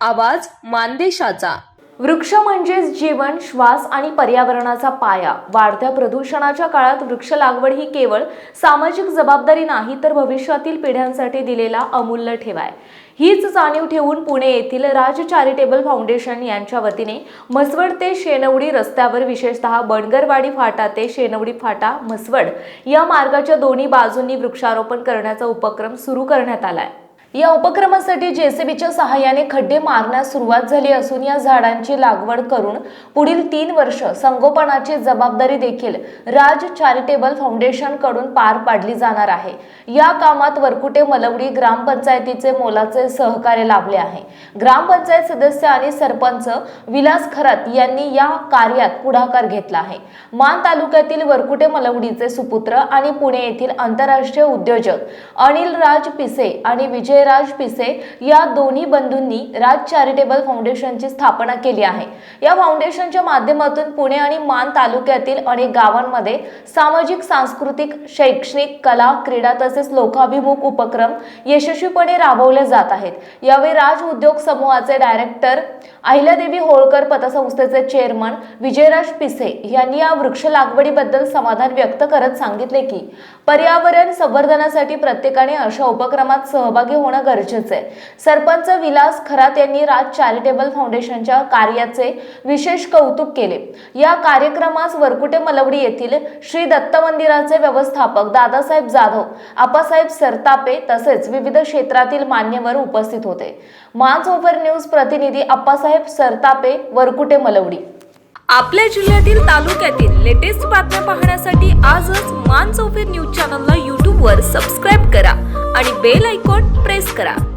आवाज मानदेशाचा. वृक्ष म्हणजेच जीवन श्वास आणि पर्यावरणाचा पाया. वाढत्या प्रदूषणाच्या काळात वृक्ष लागवड ही केवळ सामाजिक जबाबदारी नाही तर भविष्यातील पिढ्यांसाठी दिलेला अमूल्य ठेवा आहे हीच जाणीव ठेवून पुणे येथील राज चॅरिटेबल फाउंडेशन यांच्या वतीने म्हसवड ते शेनवडी रस्त्यावर विशेषतः बनगरवाडी फाटा ते शेनवडी फाटा म्हसवड या मार्गाच्या दोन्ही बाजूंनी वृक्षारोपण करण्याचा उपक्रम सुरू करण्यात आला आहे या उपक्रमासाठी जेसीबीच्या सहाय्याने खड्डे मारण्यास सुरुवात झाली असून या झाडांची लागवड करून पुढील तीन वर्ष संगोपनाची जबाबदारी देखील राज चॅरिटेबल फाउंडेशनकडून पार पाडली जाणार आहे. या कामात वरकुटे मलवडी ग्रामपंचायतीचे मोलाचे सहकार्य लाभले आहे. ग्रामपंचायत सदस्य आणि सरपंच विलास खरात यांनी या कार्यात पुढाकार घेतला आहे. मान तालुक्यातील वरकुटे मलवडीचे सुपुत्र आणि पुणे येथील आंतरराष्ट्रीय उद्योजक अनिल राज पिसे आणि विजय विजयराज पिसे या दोन्ही बंधूंनी राज चॅरिटेबल फाउंडेशनची स्थापना केली आहे. या फाउंडेशनच्या माध्यमातून पुणे आणि मान तालुक्यातील अनेक गावांमध्ये सामाजिक सांस्कृतिक शैक्षणिक कला क्रीडा तसेच लोकाभिमुख उपक्रम यशस्वीपणे राबवले जात आहेत. यावेळी राज उद्योग समूहाचे डायरेक्टर अहिल्यादेवी होळकर पतसंस्थेचे चेअरमन विजयराज पिसे यांनी या वृक्ष लागवडीबद्दल समाधान व्यक्त करत सांगितले की पर्यावरण संवर्धनासाठी प्रत्येकाने अशा उपक्रमात सहभागी होणं गरजेचं आहे. सरपंच विलास खरात यांनी राज चॅरिटेबल फाउंडेशनच्या कार्याचे विशेष कौतुक केले. या कार्यक्रमास वरकुटे मलवडी येथील श्री दत्त मंदिराचे व्यवस्थापक दादासाहेब जाधव आपासाहेब सरतापे तसेच विविध क्षेत्रातील मान्यवर उपस्थित होते. माज ओव्हर न्यूज प्रतिनिधी आप्पासाहेब सरतापे वरकुटे मलवडी. आपल्या जिल्ह्यातील तालुक्यातील लेटेस्ट बातम्या पाहण्यासाठी आजच मान चौफेर न्यूज चॅनलला यूट्यूबवर सबस्क्राईब करा आणि बेल आयकॉन प्रेस करा.